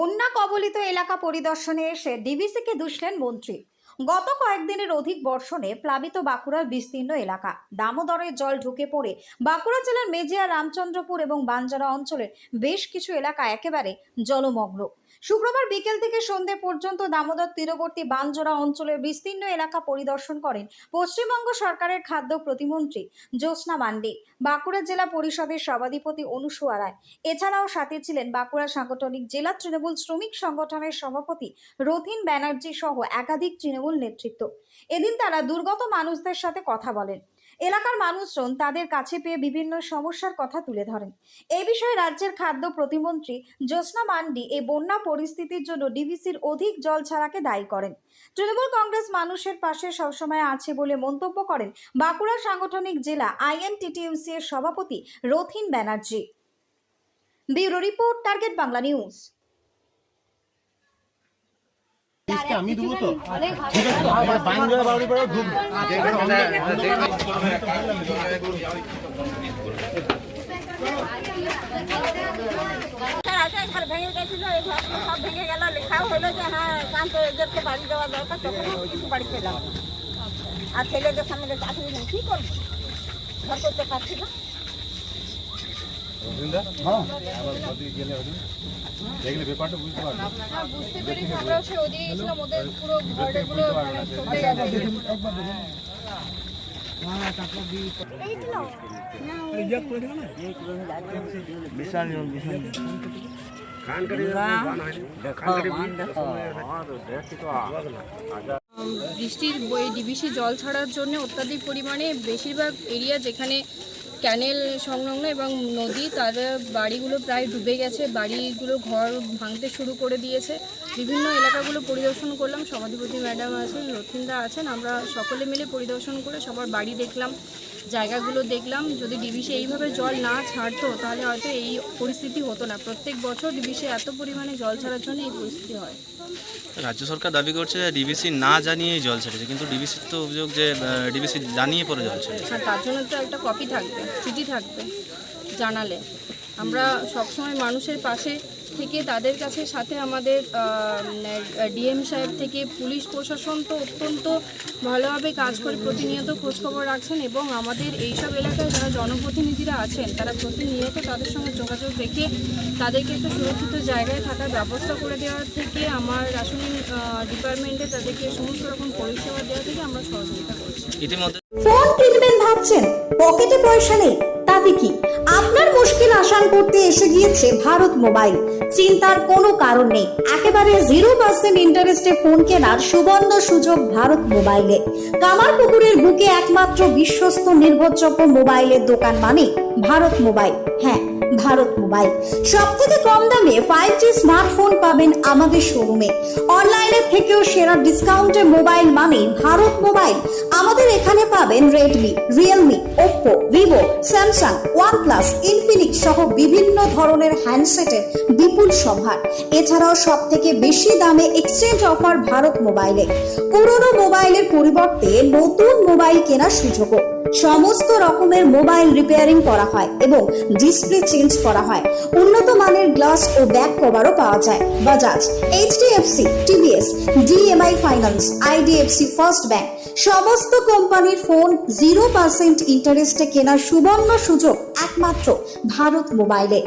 বন্যা কবলিত এলাকা পরিদর্শনে এসে ডিভিসিকে দুষলেন মন্ত্রী। গত কয়েকদিনের অধিক বর্ষণে প্লাবিত বাঁকুড়ার বিস্তীর্ণ এলাকা। দামোদরের জল ঢুকে পড়ে বাঁকুড়া জেলার মেজিয়া, রামচন্দ্রপুর এবং বাঞ্জারা অঞ্চলের বেশ কিছু এলাকা একেবারে জলমগ্ন। শুক্রবার বিকেল থেকে সন্ধে পর্যন্ত দামোদর তীরবর্তী বানজোড়া অঞ্চলের বিস্তীর্ণ এলাকা পরিদর্শন করেন পশ্চিমবঙ্গ সরকারের খাদ্য প্রতিমন্ত্রী জ্যোৎস্না মান্ডি। বাঁকুড়া জেলা পরিষদের সভাধিপতি অনুসুয়া রায়। এছাড়াও সাথে ছিলেন বাঁকুড়া সাংগঠনিক জেলা তৃণমূল শ্রমিক সংগঠনের সভাপতি রথিন ব্যানার্জি সহ একাধিক তৃণমূল নেতৃত্ব। এদিন তারা দুর্গত মানুষদের সাথে কথা বলেন। এলাকার মানুষজন তাদের কাছে পেয়ে বিভিন্ন সমস্যার কথা তুলে ধরেন। এই বিষয়ে রাজ্যের খাদ্য প্রতিমন্ত্রী জ্যোৎস্না মান্ডি এই বন্যা পরিস্থিতির জন্য ডিভিসির অধিক জল ছাড়াকে দায়ী করেন। তৃণমূল কংগ্রেস মানুষের পাশে সবসময় আছে বলে মন্তব্য করেন বাঁকুড়া সাংগঠনিক জেলা আইএনটিটিএমসি এর সভাপতি Rathin Banerjee. Bureau report, target Bangla news. লিস্টে আমি দেবো তো ঠিক আছে তো আমার বাংলা বাড়ি ঘর ভেঙে গেছিল এই ঘরগুলো সব ভেঙে গেল লেখাও হলো যে হ্যাঁ কান্ত এদেরকে বাড়ি দেওয়া দরকার তখন কিছু বাড়ি পেলাম। আর ছেলেদের সামনে চাকরি নেই কী করব? ঘর করতে পারছি না। দেখলে ব্যাপারটা বুঝতে পারবে। বুঝতে পেরেছি আমরাও সে ওদিকে গেছিলাম ওদের পুরো ঘরগুলো মানে সরে গেছে বৃষ্টির বই ডিবিসি জল ছাড়ার জন্য অত্যাধিক পরিমাণে বেশিরভাগ এরিয়া যেখানে ক্যানেল সংলগ্ন এবং নদী, তার বাড়িগুলো প্রায় ডুবে গেছে, বাড়িগুলো ঘর ভাঙতে শুরু করে দিয়েছে। বিভিন্ন এলাকাগুলো পরিদর্শন করলাম। সভাধিপতি ম্যাডাম আছেন রথিনদা আছেন। আমরা সকলে মিলে পরিদর্শন করে সবার বাড়ি দেখলাম জায়গাগুলো দেখলাম। যদি ডিবিসি এইভাবে জল না ছাড়তো তাহলে হয়তো এই পরিস্থিতি হতো না। প্রত্যেক বছর ডিবিসি এত পরিমাণে জল ছাড়ার জন্য এই পরিস্থিতি হয়। রাজ্য সরকার দাবি করছে যে ডিবিসি না জানিয়েই জল ছেড়েছে কিন্তু ডিবিসির তো অভিযোগ যে ডিবিসি জানিয়ে পরে জল ছেড়েছে। আর তার জন্য তো একটা কপি থাকবে চিঠি থাকবে জানালে। আমরা সবসময় মানুষের পাশে থেকে তাদের কাছে সাথে আমাদের ডিএম সাহেব থেকে পুলিশ প্রশাসন তো অত্যন্ত ভালোভাবে কাজ করে প্রতিনিয়ত খোঁজখবর রাখছেন এবং আমাদের এইসব এলাকায় যারা জনপ্রতিনিধিরা আছেন তারা প্রতিনিয়ত তাদের সঙ্গে যোগাযোগ রেখে তাদেরকে একটা সুরক্ষিত জায়গায় থাকার ব্যবস্থা করে দেওয়ার থেকে আমার রাসায়নিক ডিপার্টমেন্টে তাদেরকে সমস্ত রকম পরিষেবা দেওয়া থেকে আমরা সহযোগিতা করছি। ইতিমধ্যে ফোন কিনবেন ভাবছেন পকেটে পয়সা নেই তাতে কি? আপনার মুশকিল আসান করতে এসে গিয়েছে ভারত মোবাইল। চিন্তার কোনো কারণ নেই। একেবারে জিরো পার্সেন্ট ইন্টারেস্টে ফোন কেনার সুবর্ণ সুযোগ ভারত মোবাইলে। কামারপুকুরের বুকে একমাত্র বিশ্বস্ত নির্ভরযোগ্য মোবাইলের দোকান মানে ভারত মোবাইল। হ্যাঁ ভারত মোবাইল। সব থেকে কম দামে ফাইভ জি স্মার্টফোন পাবেন আমাদের শোরুমে অনলাইনের থেকেও সেরা ডিসকাউন্টে মোবাইল মানে ভারত মোবাইল। আমাদের এখানে পাবেন Redmi Realme Oppo Vivo Samsung OnePlus Infinix সহ বিভিন্ন ধরনের হ্যান্ডসেটের বিপুল সম্ভার এছাড়াও সব থেকে বেশি দামে এক্সচেঞ্জ অফার ভারত মোবাইলে। পুরনো মোবাইলের পরিবর্তে নতুন মোবাইল কেনার সুযোগও। সমস্ত রকমের মোবাইল রিপেয়ারিং করা হয় এবং ডিসপ্লে চেঞ্জ করা হয়। উন্নত মানের গ্লাস ও ব্যাক কভারও পাওয়া যায়। Bajaj HDFC TVS DMI finance IDFC first bank সমস্ত কোম্পানির ফোন জিরো পার্সেন্ট ইন্টারেস্টে কেনার সুবর্ণ সুযোগ একমাত্র ভারত মোবাইলে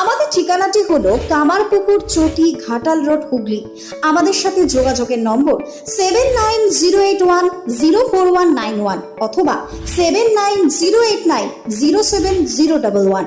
আমাদের ঠিকানাটি হলো কামারপুকুর চটি ঘাটাল রোড হুগলি। আমাদের সাথে যোগাযোগের number seven nine zero eight one zero four one nine one অথবা seven nine zero eight nine zero seven zero double one